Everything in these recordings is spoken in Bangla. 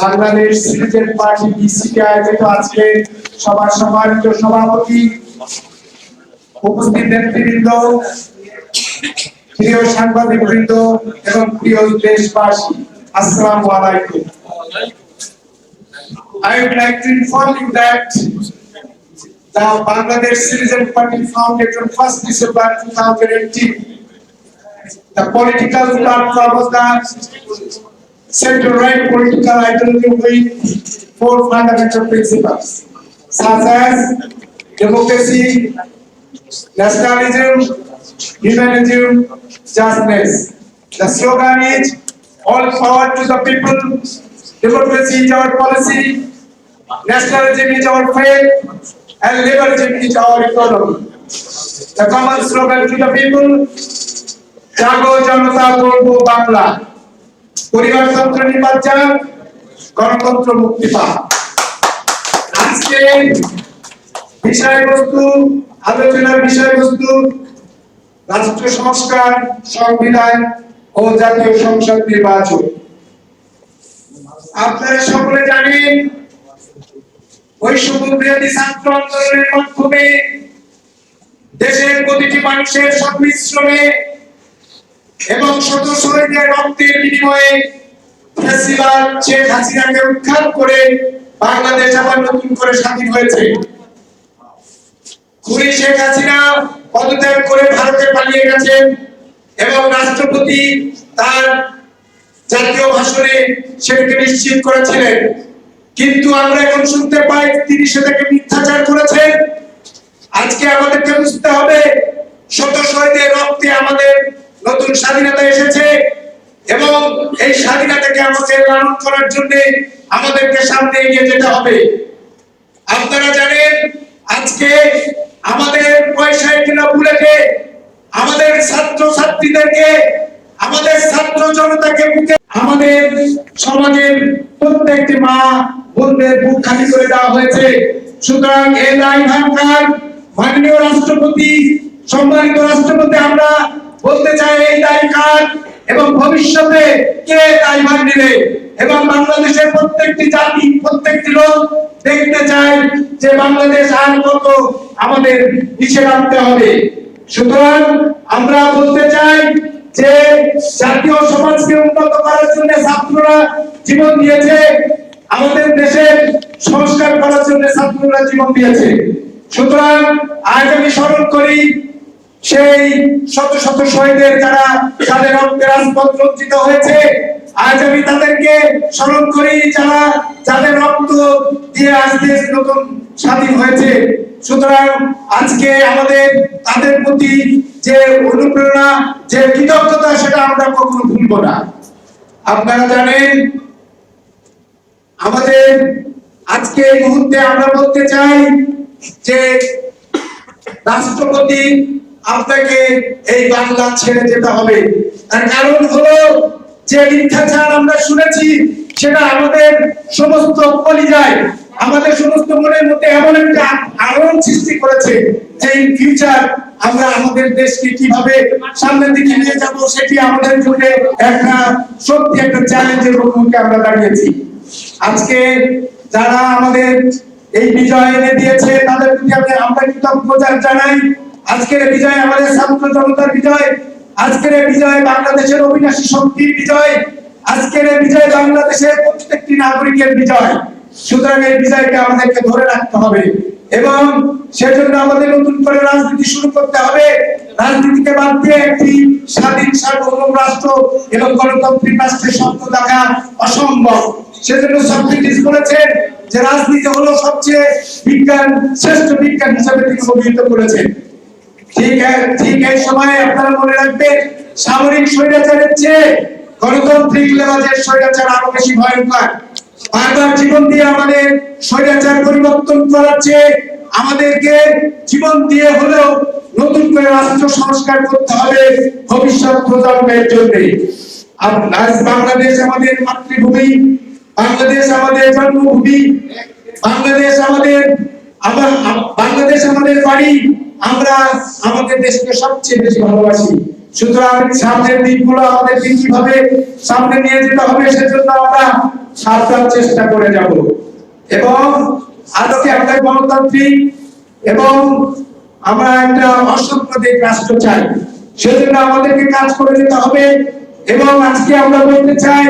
বাংলাদেশ সভাপতি, উপস্থিত নেতৃবৃন্দ বৃন্দ এবং প্রিয় দেশবাসী, আসসালামু আলাইকুম। I would like to inform you that the Bangladesh Citizen Party founded on 1st December 2018 The political platform was the center right political ideology with four fundamental principles such as democracy, nationalism, humanism, justness. The slogan is all power to the people, democracy is our policy, nationalism is our faith, and liberalism is our economy. The common slogan to the people জাগো জনতা করব বাংলা পরিবারতন্ত্র নির্বাচন গণতন্ত্র মুক্তি আজকে বিষয়বস্তু, আলোচনার বিষয়বস্তু রাষ্ট্র সংস্কার, সংবিধান ও জাতীয় সংসদ নির্বাচন। আপনারা সকলে জানেন বৈষম্য বিরোধী ছাত্র আন্দোলনের মাধ্যমে দেশের প্রতিটি মানুষের সংমিশ্রণে এবং শত শহীদের রক্তের বিনিময়ে ফেসিবাল শেখ হাসিনাকে করে বাংলাদেশ আবার নতুন করে স্বাধীন হয়েছে। শেখ হাসিনা পদত্যাগ করে ভারতে পালিয়ে গেছেন এবং রাষ্ট্রপতি তার জাতীয় ভাষণে সেটাকে নিশ্চিত করেছিলেন। কিন্তু আমরা এখন শুনতে পাই তিনি সেটাকে মিথ্যাচার করেছেন। আজকে আমাদেরকে বুঝতে হবে, শত শহীদের রক্তে আমাদের নতুন স্বাধীনতা এসেছে এবং এই স্বাধীনতাকে আমাদের লালন করার জন্য আমাদেরকে সামনে এগিয়ে যেতে হবে। আপনারা জানেন, আজকে আমাদের পয়সায় কিনা ভুলেকে আমাদের ছাত্র ছাত্রীদেরকে আমাদের ছাত্র জনতাকে বুকে আমাদের সমাজের প্রত্যেকটি মা বোনদের বুক খালি করে দেওয়া হয়েছে। সুতরাং এই দায় ভাঙার মাননীয় রাষ্ট্রপতি, সম্মানিত রাষ্ট্রপতি, আমরা বলতে চাই এই দায় কার এবং ভবিষ্যতে কে দায়ভার নেবে? এবং বাংলাদেশের প্রত্যেকটি জাতি, প্রত্যেকটি লোক দেখতে চায় যে বাংলাদেশ আর কত আমাদের পিছিয়ে রাখতে হবে। সুতরাং আমরা বলতে চাই যে জাতীয় সমাজকে উন্নত করার জন্য ছাত্ররা জীবন দিয়েছে, আমাদের দেশের সংস্কার করার জন্য ছাত্ররা জীবন দিয়েছে। সুতরাং আজ আমি স্মরণ করি, সেই শত শত শহীদের যারা তাদের রক্তের রাজপথ রঞ্জিত হয়েছে, আজ আমি তাদেরকে স্মরণ করি যারা যাদের রক্ত দিয়ে আজ দেশ নতুন স্বাধীন হয়েছে। সুতরাং আজকে আমাদের, তাদের প্রতি যে অনুপ্রেরণা, যে কৃতজ্ঞতা, সেটা আমরা কখনো ভুলব না। আপনারা জানেন, আমাদের আজকে এই মুহূর্তে আমরা বলতে চাই যে রাষ্ট্রপতি, আপনাকে এই বাংলা ছেড়ে যেতে হবে। তার কারণ হলো যে মিথ্যাচার আমরা শুনেছি, সেটা আমাদের সমস্ত কলিজায় আমাদের সমস্ত মনের মধ্যে এমন একটা আলোড়ন সৃষ্টি করেছে যে ইন ফিউচার আমরা আমাদের দেশকে কীভাবে সামনের দিকে নিয়ে যাব, সেটি আমাদের জন্য একটা সত্যি একটা চ্যালেঞ্জের মুখোমুখি আমরা দাঁড়িয়েছি। আজকে যারা আমাদের এই বিজয় এনে দিয়েছে, তাদের প্রতি আমি আমরা কৃতজ্ঞতা জানাই। আজকের বিজয় আমাদের ছাত্র জনতার বিজয়। আজকের বিজয় বাংলাদেশের অবিনাশী শক্তির বিজয়। আজকের বিজয় বাংলাদেশের প্রত্যেকটি নাগরিকের বিজয়। সুতরাং এই বিজয়কে আমাদেরকে ধরে রাখতে হবে এবং সেজন্য আমাদের নতুন করে রাজনীতি শুরু করতে হবে। রাজনীতিকে বাদ দিয়ে একটি স্বাধীন সার্বভৌম রাষ্ট্র এবং গণতান্ত্রিক রাষ্ট্রের স্বপ্ন দেখা অসম্ভব। সেজন্য সক্রেটিস বলেছেন যে রাজনীতি হলো সবচেয়ে বিজ্ঞান, শ্রেষ্ঠ বিজ্ঞান হিসেবে তিনি অভিহিত করেছেন। ঠিক ঠিক এই সময়ে আপনারা মনে রাখবেন, সামরিক স্বৈরাচারের চেয়ে গণতান্ত্রিক লেবাজের স্বৈরাচার আরও বেশি ভয়ঙ্কর। বারবার জীবন দিয়ে আমাদের স্বৈরাচার পরিবর্তন করার চেয়ে আমাদেরকে জীবন দিয়ে হলেও নতুন করে রাষ্ট্র সংস্কার করতে হবে ভবিষ্যৎ প্রজন্মের জন্য। আজ বাংলাদেশ আমাদের মাতৃভূমি, বাংলাদেশ আমাদের জন্মভূমি, বাংলাদেশ আমাদের, আমার বাংলাদেশ আমাদের বাড়ি। আমরা আমাদের দেশকে সবচেয়ে বেশি ভালোবাসি। সুতরাং সামনের দিকগুলো আমাদেরকে কীভাবে সামনে নিয়ে যেতে হবে সেজন্য আমরা সাবধান চেষ্টা করে যাব। এবং আজকে আমরা গণতান্ত্রিক এবং আমরা একটা অসাম্প্রদায়িক রাষ্ট্র চাই। সেজন্য আমাদেরকে কাজ করে যেতে হবে এবং আজকে আমরা বলতে চাই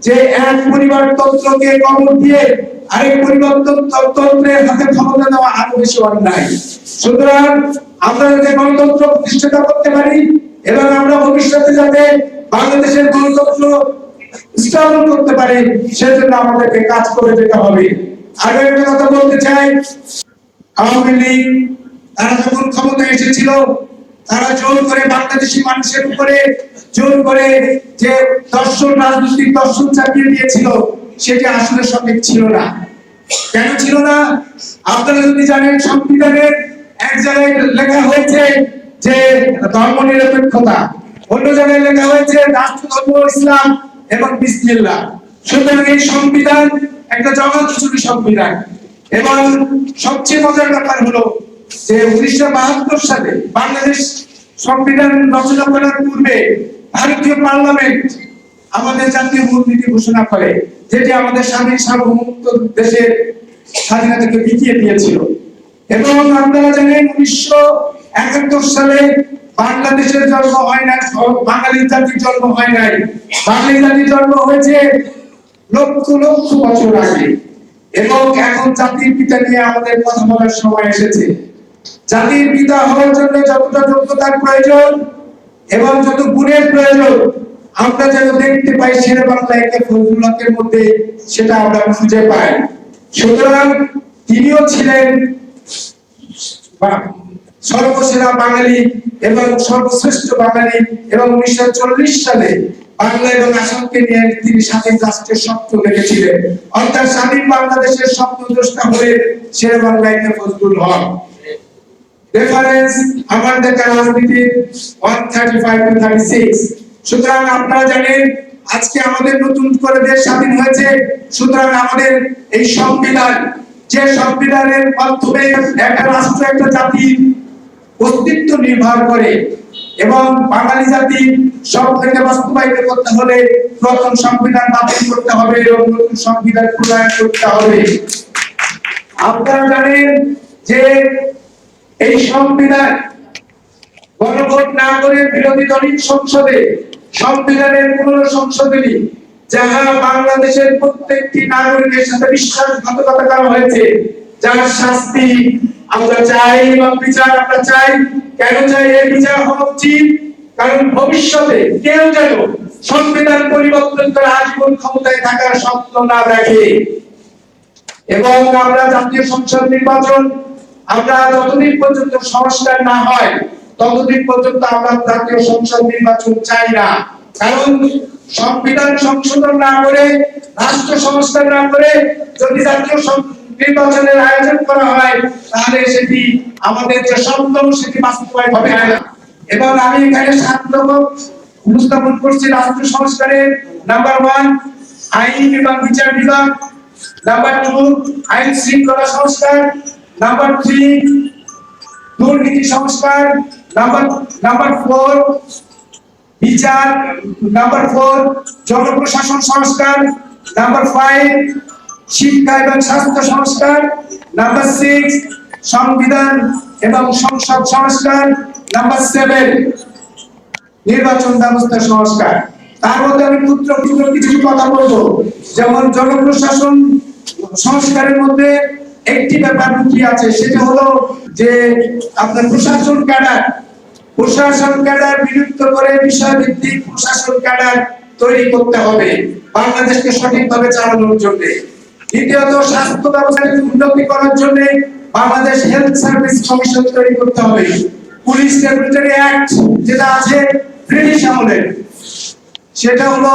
যে এক পরিবার তন্ত্রকে কবর দিয়ে আরেক পরিবার তন্ত্র- তন্ত্রের হাতে ক্ষমতা দেওয়া আরও বেশি অন্যায়। সুতরাং আমরা যাতে গণতন্ত্র প্রতিষ্ঠা করতে পারি এবং আমরা ভবিষ্যতে যাতে বাংলাদেশের গণতন্ত্র স্থাপন করতে পারি, সেজন্য আমাদেরকে কাজ করে যেতে হবে। আরও একটা কথা বলতে চাই, আওয়ামী লীগ, তারা যখন ক্ষমতায় এসেছিল, তারা জোর করে বাংলাদেশি মানুষের উপরে জোর করে যে দর্শন, রাজনৈতিক দর্শন চাপিয়ে দিয়েছিল, সেটি আসলে সঠিক ছিল না। কেন ছিল না? আপনারা যদি জানেন, সংবিধানের এক জায়গায় লেখা হয়েছে যে ধর্ম নিরপেক্ষতা, অন্য জায়গায় লেখা হয়েছে রাষ্ট্র ধর্ম ইসলাম এবং বিসমিল্লাহ। সুতরাং এই সংবিধান একটা জগৎচুরি সংবিধান। এবং সবচেয়ে মজার ব্যাপার হলো যে উনিশশো বাহাত্তর সালে বাংলাদেশ সংবিধান রচনা করার পূর্বে ভারতীয় পার্লামেন্ট আমাদের জাতীয় মূলনীতি ঘোষণা করে, যেটি আমাদের স্বাধীন সার্বভৌমত্ব দেশের স্বাধীনতাকে বিকিয়ে দিয়েছিল। এবং আপনারা জানেন, উনিশশো একাত্তর সালে বাংলাদেশের জন্ম হয় না বাঙালি জাতির জন্ম হয় নাই। বাঙালি জাতির জন্ম হয়েছে লক্ষ লক্ষ বছর আগে। এবং এখন জাতির পিতা নিয়ে আমাদের কথা বলার সময় এসেছে। জাতির পিতা হওয়ার জন্য যতটা যোগ্যতার প্রয়োজন এবং যত গুণের প্রয়োজন আমরা যেন দেখতে পাই শেরে বাংলা একে ফজলুল হকের মধ্যে, সেটা আমরা খুঁজে পাই। সুতরাং তিনিও ছিলেন সর্বসেরা বাঙালি এবং সর্বশ্রেষ্ঠ বাঙালি এবং উনিশশো চল্লিশ সালে বাংলা এবং আসামকে নিয়ে তিনি স্বাধীন রাষ্ট্রের স্বপ্ন দেখেছিলেন। অর্থাৎ স্বাধীন বাংলাদেশের স্বপ্ন দ্রষ্টা হলে শেরে বাংলায় ফজলুল হক। রেফারেন্স আমার দেখা রাজনীতি one thirty five two thirty six সুতরাং আপনারা জানেন, আজকে আমাদের নতুন করে দেশ স্বাধীন হয়েছে। সুতরাং আমাদের এই সংবিধান, যে সংবিধানের মাধ্যমে একটা রাষ্ট্র, একটা জাতির অস্তিত্ব নির্ভর করে এবং বাঙালি জাতি সব বাস্তবায়িত করতে হলে প্রথম সংবিধান বাতিল করতে হবে এবং নতুন সংবিধান প্রণয়ন করতে হবে। আপনারা জানেন যে এই সংবিধান গণভোট না করে বিরোধী দলীয় সংসদে সংবিধানের পুনঃ সংশোধনী যাহা বাংলাদেশের প্রত্যেকটি নাগরিকের সাথে বিশ্বাসঘাতকতা করা হয়েছে, যার শাস্তি আমরা চাই এবং বিচার আমরা চাই। কেন চাই এই বিচার হওয়া উচিত? কারণ ভবিষ্যতে কেউ যেন সংবিধান পরিবর্তন করে আজীবন ক্ষমতায় থাকার স্বপ্ন না দেখে। এবং আমরা জাতীয় সংসদ নির্বাচন, আমরা যতদিন পর্যন্ত সংস্কার না হয় ততদিন পর্যন্ত আমরা জাতীয় সংসদ নির্বাচন চাই না। কারণ সংবিধান সংশোধন না করে, রাষ্ট্র সংস্কার না করে যদি জাতীয় নির্বাচনের আয়োজন করা হয়, তাহলে সেটি আমাদের যে স্বপ্ন সেটি বাস্তবায়ন হবে না। এবং আমি এখানে সাত রকম উপস্থাপন করছি রাষ্ট্র সংস্কারের নাম্বার ওয়ান, আইন এবং বিচার বিভাগ। নাম্বার টু, আইন শৃঙ্খলা সংস্কার। নাম্বার থ্রি, দুর্নীতি সংস্কার। নাম্বার নাম্বার ফোর বিচার নাম্বার ফোর জনপ্রশাসন সংস্কার নাম্বার ফাইভ শিক্ষা এবং স্বাস্থ্য সংস্কার নাম্বার সিক্স সংবিধান এবং সংসদ সংস্কার নাম্বার সেভেন নির্বাচন ব্যবস্থা সংস্কার। তার মধ্যে আমি ক্ষুদ্র ক্ষুদ্র কিছু কথা বলব। যেমন জনপ্রশাসন সংস্কারের মধ্যে একটি ব্যাপার লুকিয়ে আছে, সেটা হলো যে আপনার প্রশাসন ক্যাডার প্রশাসন ক্যাডার বিলুপ্ত করে বিষয় ভিত্তিক প্রশাসন ক্যাডার তৈরি করতে হবে, বাংলাদেশকে সঠিকভাবে চালানোর জন্য। দ্বিতীয়ত, স্বাস্থ্য ব্যবস্থাকে উন্নতি করার জন্য বাংলাদেশ হেলথ সার্ভিস কমিশন তৈরি করতে হবে। পুলিশ রেগুলেটরি অ্যাক্ট যেটা আছে ব্রিটিশ আমলের সেটা হলো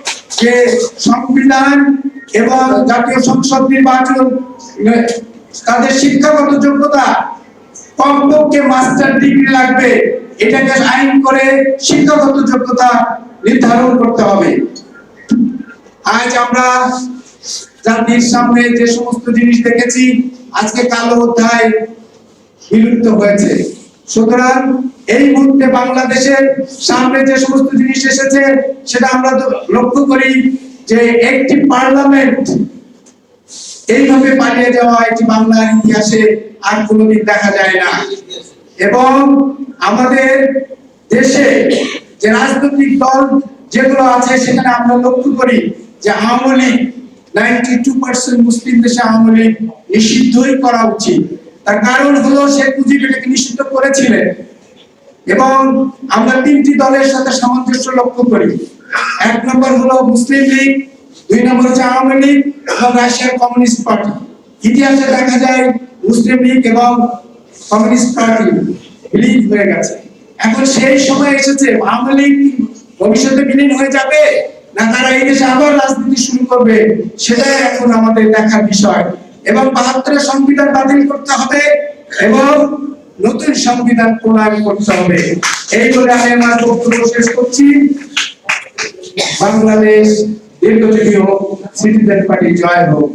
যে সংবিধান এবং জাতীয় সংসদ নির্বাচন তাদের শিক্ষাগত যোগ্যতা, কমপক্ষে মাস্টার ডিগ্রি লাগবে। এটাকে আইন করে শিক্ষাগত যোগ্যতা নির্ধারণ করতে হবে। আজ আমরা জাতির সামনে যে সমস্ত জিনিস দেখেছি, আজকে কালো অধ্যায় বিলুপ্ত হয়েছে। সুতরাং এই মুহূর্তে বাংলাদেশের সামনে যে সমস্ত জিনিস এসেছে, সেটা আমরা লক্ষ্য করি যে একটি পার্লামেন্ট এইভাবে পালিয়ে যাওয়া বাংলার ইতিহাসে আর দেখা যায় না। এবং আমাদের দেশে যে রাজনৈতিক দল যেগুলো আছে, সেখানে আমরা লক্ষ্য করি যে Awami League ninety two percent মুসলিম দেশে আওয়ামী লীগ নিষিদ্ধই করা উচিত। তার কারণ হলো সে মুজিব এটাকে নিষিদ্ধ করেছিলেন। এবং আমরা তিনটি দলের সাথে সামঞ্জস্য লক্ষ্য করি। এক নম্বর হলো মুসলিম লীগ, দুই নম্বর হচ্ছে আওয়ামী লীগ এবং রাশিয়ার কমিউনিস্ট পার্টি। ইতিহাসে দেখা যায় মুসলিম লীগ এবং কমিউনিস্ট পার্টি বিলীন হয়ে গেছে। এখন সেই সময় এসেছে, আওয়ামী লীগ ভবিষ্যতে বিলীন হয়ে যাবে না তারা এই দেশে আবার রাজনীতি শুরু করবে, সেটাই এখন আমাদের দেখার বিষয়। এবং বাহাত্তরের সংবিধান বাতিল করতে হবে এবং নতুন সংবিধান প্রণয়ন করতে হবে। এই বলে আমি আমার বক্তব্য শেষ করছি। বাংলাদেশ দীর্ঘজীবী হোক সিটিজেন পার্টি জয় হোক।